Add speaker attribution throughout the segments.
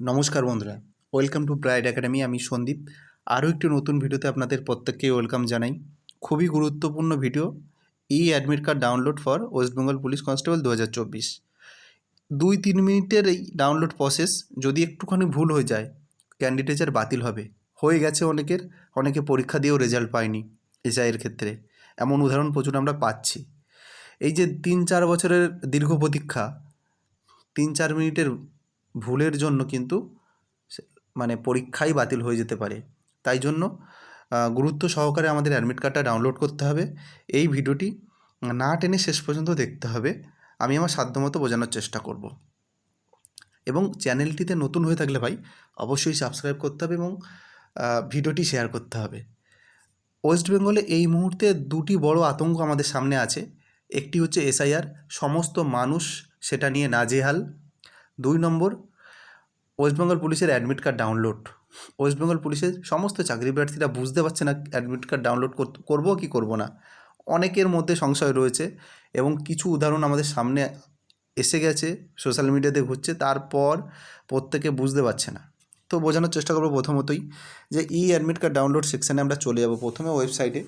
Speaker 1: নমস্কার বন্ধুরা, welcome to bride academy, আমি সন্দীপ। আরও একটি নতুন ভিডিওতে আপনাদের প্রত্যেককে ওয়েলকাম জানাই। খুবই গুরুত্বপূর্ণ video, e admit card download for West Bengal police constable দু হাজার চব্বিশ। দুই তিন মিনিটের এই ডাউনলোড প্রসেস যদি একটুখানি ভুল হয়ে যায় ক্যান্ডিডেটের বাতিল হবে। হয়ে গেছে অনেকের, অনেকে পরীক্ষা দিয়েও রেজাল্ট পায়নি এসআইয়ের ক্ষেত্রে। এমন উদাহরণ প্রচুর আমরা পাচ্ছি। এই যে তিন চার বছরের দীর্ঘ প্রতীক্ষা, তিন চার মিনিটের ভুলের জন্য কিন্তু মানে পরীক্ষাই বাতিল হয়ে যেতে পারে। তাই জন্য গুরুত্ব সহকারে আমাদের অ্যাডমিট কার্ডটা ডাউনলোড করতে হবে। এই ভিডিওটি না টেনে শেষ পর্যন্ত দেখতে হবে। আমি আমার সাধ্যমতো বোঝানোর চেষ্টা করব। এবং চ্যানেলটিতে নতুন হয়ে থাকলে ভাই, অবশ্যই সাবস্ক্রাইব করতে হবে এবং ভিডিওটি শেয়ার করতে হবে। ওয়েস্ট বেঙ্গলে এই মুহূর্তে দুটি বড় আতঙ্ক আমাদের সামনে আছে। একটি হচ্ছে এসআইআর সমস্ত মানুষ সেটা নিয়ে নাজেহাল। দুই নম্বর ওয়েস্ট বেঙ্গল পুলিশের admit card download West Bengal পুলিশের সমস্ত চাকরি প্রার্থীরা বুঝতে পারছে না অ্যাডমিট কার্ড ডাউনলোড করব কি করব না। অনেকের মধ্যে সংশয় রয়েছে এবং কিছু উদাহরণ আমাদের সামনে এসে গেছে সোশ্যাল মিডিয়াতে ঘুরছে, তারপর প্রত্যেকে বুঝতে পারছে না। তো বোঝানোর চেষ্টা করব প্রথমতই যে ই অ্যাডমিট কার্ড ডাউনলোড সেকশানে আমরা চলে যাব প্রথমে ওয়েবসাইটে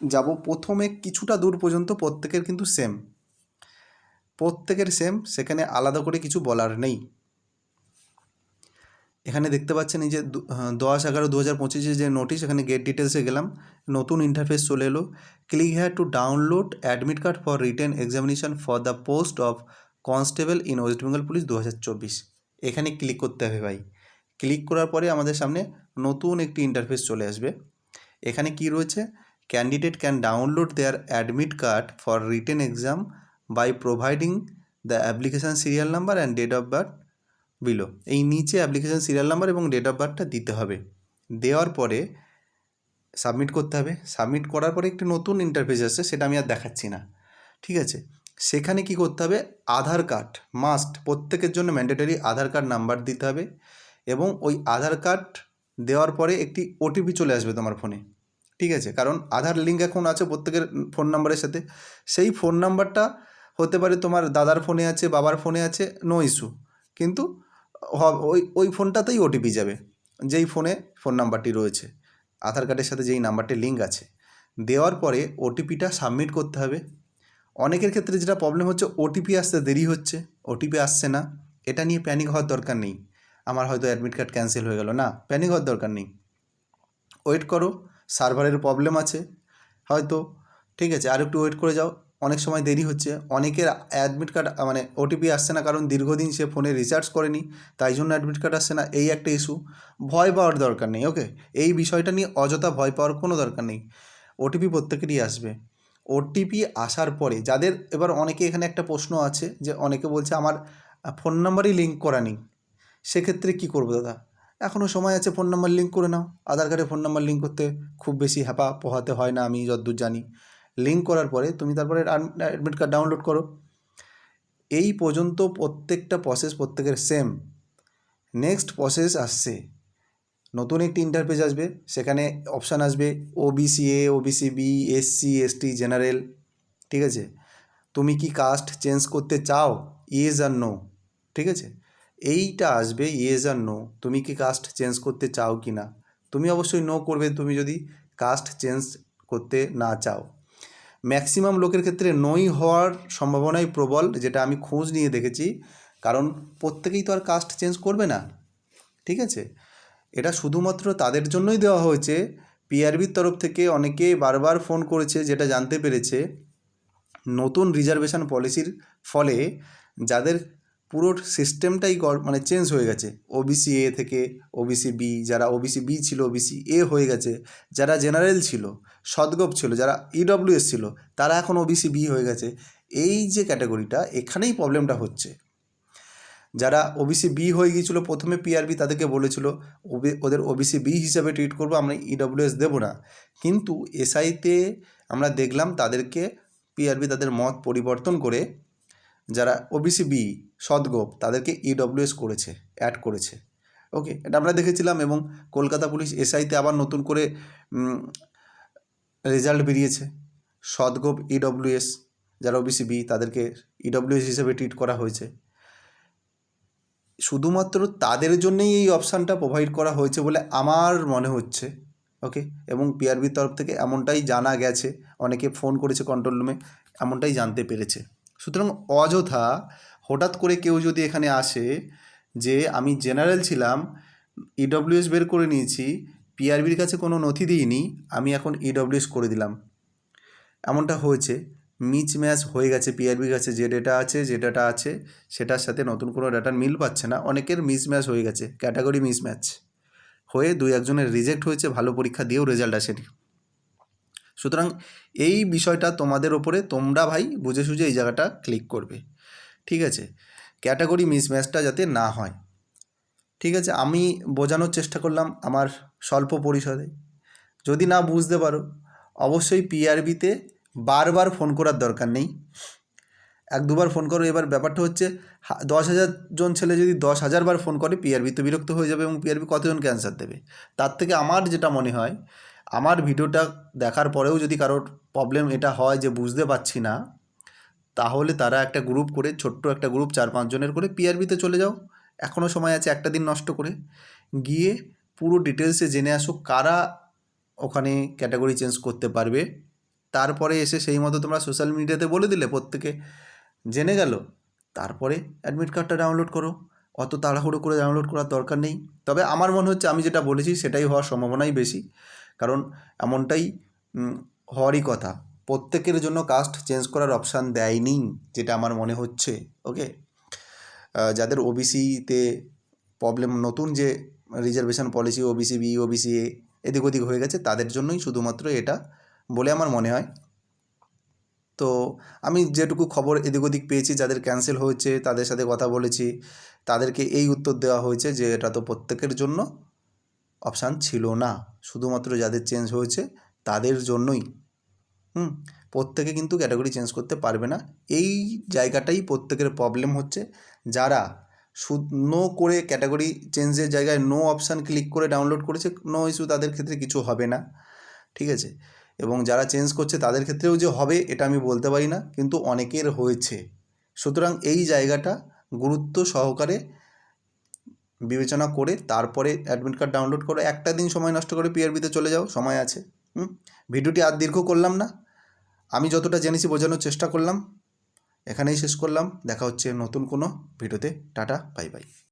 Speaker 1: যাব প্রথমে কিছুটা দূর পর্যন্ত প্রত্যেকের কিন্তু সেম প্রত্যেকের সেম সেখানে আলাদা করে কিছু বলার নেই। এখানে দেখতে পাচ্ছেন এই যে দশ এগারো দু হাজার পঁচিশে যে নোটিশ এখানে গেট ডিটেলসে গেলাম। নতুন ইন্টারফেস চলে এলো। Click here to download admit card for written examination for the post of constable in West Bengal police দু হাজার চব্বিশ। এখানে ক্লিক করতে হবে ভাই। ক্লিক করার পরে আমাদের সামনে নতুন একটি ইন্টারফেস চলে আসবে। এখানে কি রয়েছে? Candidate can download their admit card for written exam by providing the application serial number and date of birth below এই নিচে অ্যাপ্লিকেশান সিরিয়াল নাম্বার এবং ডেট অফ বার্থটা দিতে হবে। দেওয়ার পরে সাবমিট করতে হবে। সাবমিট করার পরে একটি নতুন ইন্টারফেস আসছে, সেটা আমি আর দেখাচ্ছি না। ঠিক আছে? সেখানে কি করতে হবে? আধার কার্ড মাস্ট প্রত্যেকের জন্য ম্যান্ডেটারি আধার কার্ড নাম্বার দিতে হবে এবং ওই আধার কার্ড দেওয়ার পরে একটি ওটিপি চলে আসবে তোমার ফোনে ঠিক আছে? কারণ আধার লিঙ্ক এখন আছে প্রত্যেকের ফোন নাম্বারের সাথে। সেই ফোন নাম্বারটা হতে পারে তোমার দাদার ফোনে আছে, বাবার ফোনে আছে নো ইস্যু কিন্তু ওই ওই ফোনটাতেই ওটিপি যাবে, যেই ফোনে ফোন নাম্বারটি রয়েছে। আধার কার্ডের সাথে যেই নাম্বারটি লিঙ্ক আছে। দেওয়ার পরে ওটিপিটা সাবমিট করতে হবে। অনেকের ক্ষেত্রে যেটা প্রবলেম হচ্ছে ওটিপি আসতে দেরি হচ্ছে ওটিপি আসছে না। এটা নিয়ে প্যানিক হওয়ার দরকার নেই। আমার হয়তো অ্যাডমিট কার্ড ক্যান্সেল হয়ে গেল। না প্যানিক হওয়ার দরকার নেই। ওয়েট করো সার্ভারের প্রবলেম আছে। হয়তো, ঠিক আছে আর একটু ওয়েট করে যাও। অনেক সময় দেরি হচ্ছে। অনেকের অ্যাডমিট কার্ড মানে ওটিপি আসছে না কারণ দীর্ঘদিন সে ফোনে রিচার্জ করেনি, তাই জন্য অ্যাডমিট কার্ড আসছে না। এই একটা ইস্যু ভয় পাওয়ার দরকার নেই ওকে এই বিষয়টা নিয়ে অযথা ভয় পাওয়ার কোনো দরকার নেই। ওটিপি প্রত্যেকেরই আসবে। ওটিপি আসার পরে যাদের, এবার অনেকে এখানে একটা প্রশ্ন আছে যে, অনেকে বলছে, আমার ফোন নাম্বারই লিঙ্ক করা নেই। সেক্ষেত্রে কী করব দাদা? এখনও সময় আছে ফোন নাম্বার লিঙ্ক করে নাও। আধার কার্ডে ফোন নাম্বার লিঙ্ক করতে খুব বেশি হ্যাপা পোহাতে হয় না আমি যতদূর জানি। লিঙ্ক করার পরে তুমি তারপরে অ্যাডমিট কার্ড ডাউনলোড করো। এই পর্যন্ত প্রত্যেকটা প্রসেস প্রত্যেকের সেম নেক্সট প্রসেস আসছে। নতুন একটি ইন্টারপেজ আসবে, সেখানে অপশান আসবে OBC A OBC B SC ST general ঠিক আছে? তুমি কি কাস্ট চেঞ্জ করতে চাও? ইয়েজ আর নো ঠিক আছে? এইটা আসবে ইয়েজ আর নো তুমি কি কাস্ট চেঞ্জ করতে চাও কি না তুমি অবশ্যই নো করবে, তুমি যদি কাস্ট চেঞ্জ করতে না চাও। ম্যাক্সিমাম লোকের ক্ষেত্রে নই হওয়ার সম্ভাবনাই প্রবল, যেটা আমি খোঁজ নিয়ে দেখেছি। কারণ প্রত্যেকেই তো আর কাস্ট চেঞ্জ করবে না। ঠিক আছে? এটা শুধুমাত্র তাদের জন্যই দেওয়া হয়েছে। পিআরবির তরফ থেকে অনেকে বারবার ফোন করেছে, যেটা জানতে পেরেছে। নতুন রিজার্ভেশন পলিসির ফলে যাদের পুরো সিস্টেমটাই মানে চেঞ্জ হয়ে গেছে। ওবিসি এ থেকে ওবিসি বি যারা ওবিসি বি ছিল ওবিসি এ হয়ে গেছে, যারা জেনারেল ছিল, সদগোপ ছিল, যারা ইডব্লিউএস ছিল, তারা এখন ওবিসি বি হয়ে গেছে। এই যে ক্যাটাগরিটা এখানেই প্রবলেমটা হচ্ছে। যারা ওবিসি বি হয়ে গিয়েছিল, প্রথমে পিআরবি তাদেরকে বলেছিল ওদের ওবিসি বি হিসাবে ট্রিট করব, আমরা ইডব্লিউএস দেবো না। কিন্তু এসআইতে আমরা দেখলাম তাদেরকে পিআরবি তাদের মত পরিবর্তন করে যারা ওবিসি বি সদগোপ, তাদেরকে ইডব্লিউএস করেছে অ্যাড করেছে। ওকে এটা আমরা দেখেছিলাম এবং কলকাতা পুলিশ এসআইতে আবার নতুন করে রেজাল্ট বেরিয়েছে। সদগোপ ইডব্লিউএস যারা ওবিসি বি তাদেরকে ইডব্লিউএস হিসেবে ট্রিট করা হয়েছে। শুধুমাত্র তাদের জন্যই এই অপশানটা প্রোভাইড করা হয়েছে বলে আমার মনে হচ্ছে। ওকে এবং পিআরবির তরফ থেকে এমনটাই জানা গেছে। অনেকে ফোন করেছে কন্ট্রোল রুমে এমনটাই জানতে পেরেছে। সুতরাং অযথা হঠাৎ করে কেউ যদি এখানে আসে যে আমি জেনারেল ছিলাম ইডব্লিউএস বের করে নিয়েছি পিআরবির কাছে কোনো নথি দিইনি, আমি এখন ইডব্লিউএস করে দিলাম। এমনটা হয়েছে। মিচ ম্যাচ হয়ে গেছে পিআরবির কাছে, যে ডেটা আছে, যে ডাটা আছে, সেটার সাথে নতুন কোনো ডাটার মিল পাচ্ছে না। অনেকের মিস ম্যাচ হয়ে গেছে ক্যাটাগরি মিস ম্যাচ হয়ে দুই একজনের রিজেক্ট হয়েছে, ভালো পরীক্ষা দিয়েও রেজাল্ট আসেনি। সুতরাং এই বিষয়টা তোমাদের ওপরে তোমরা ভাই বুঝে সুঝে এই জায়গাটা ক্লিক করবে। ঠিক আছে? ক্যাটাগরি মিসম্যাচটা যাতে না হয়। ঠিক আছে? আমি বোঝানোর চেষ্টা করলাম আমার স্বল্প পরিসরে। যদি না বুঝতে পারো, অবশ্যই পিআরবিতে বারবার ফোন করার দরকার নেই। এক দুবার ফোন করো। এবার ব্যাপারটা হচ্ছে দশ হাজার জন ছেলে যদি দশ হাজার বার ফোন করে পিআরবি তো বিরক্ত হয়ে যাবে এবং পিআরবি কতজনকে অ্যান্সার দেবে? তার থেকে আমার যেটা মনে হয়, আমার ভিডিওটা দেখার পরেও যদি কারোর প্রবলেম এটা হয় যে বুঝতে পারছি না, তাহলে তারা একটা গ্রুপ করে, ছোট্ট একটা গ্রুপ চার পাঁচজনের করে পিআরবিতে চলে যাও। এখনও সময় আছে একটা দিন নষ্ট করে। গিয়ে পুরো ডিটেলসে জেনে আসো কারা ওখানে ক্যাটাগরি চেঞ্জ করতে পারবে। তারপরে এসে সেই মতো তোমরা সোশ্যাল মিডিয়াতে বলে দিলে প্রত্যেকে। জেনে গেল। তারপরে অ্যাডমিট কার্ডটা ডাউনলোড করো। অত তাড়াহুড়ো করে ডাউনলোড করার দরকার নেই। তবে আমার মনে হচ্ছে আমি যেটা বলেছি সেটাই হওয়ার সম্ভাবনাই বেশি। কারণ এমনটাই হওয়ারই কথা। প্রত্যেকের জন্য কাস্ট চেঞ্জ করার অপশান দেয়নি, যেটা আমার মনে হচ্ছে। ওকে যাদের ওবিসিতে প্রবলেম নতুন যে reservation policy OBC B OBC A, এদিক ওদিক হয়ে গেছে, তাদের জন্যই শুধুমাত্র এটা বলে আমার মনে হয়। তো আমি যেটুকু খবর এদিক ওদিক পেয়েছি, যাদের ক্যান্সেল হয়েছে, তাদের সাথে কথা বলেছি, তাদেরকে এই উত্তর দেওয়া হয়েছে যে, এটা তো প্রত্যেকের জন্য অপশান ছিল না। শুধুমাত্র যাদের চেঞ্জ হয়েছে, তাদের জন্যই। হুম, প্রত্যেকে কিন্তু ক্যাটাগরি চেঞ্জ করতে পারবে না। এই জায়গাটাই প্রত্যেকের প্রবলেম হচ্ছে। যারা নো করে ক্যাটাগরি চেঞ্জের জায়গায় নো অপশান ক্লিক করে ডাউনলোড করেছে নো ইস্যু তাদের ক্ষেত্রে কিছু হবে না। ঠিক আছে? এবং যারা চেঞ্জ করছে তাদের ক্ষেত্রেও যে হবে এটা আমি বলতে পারি না, কিন্তু অনেকের হয়েছে। সুতরাং এই জায়গাটা গুরুত্ব সহকারে বিবেচনা করে তারপরে অ্যাডমিট কার্ড ডাউনলোড করো। একটা দিন সময় নষ্ট করে পিআরবিতে চলে যাও, সময় আছে। হুম? ভিডিওটি আর দীর্ঘ করলাম না। আমি যতটা জেনেছি বোঝানোর চেষ্টা করলাম। এখানেই শেষ করলাম। দেখা হচ্ছে নতুন কোনো ভিডিওতে। Tata bye bye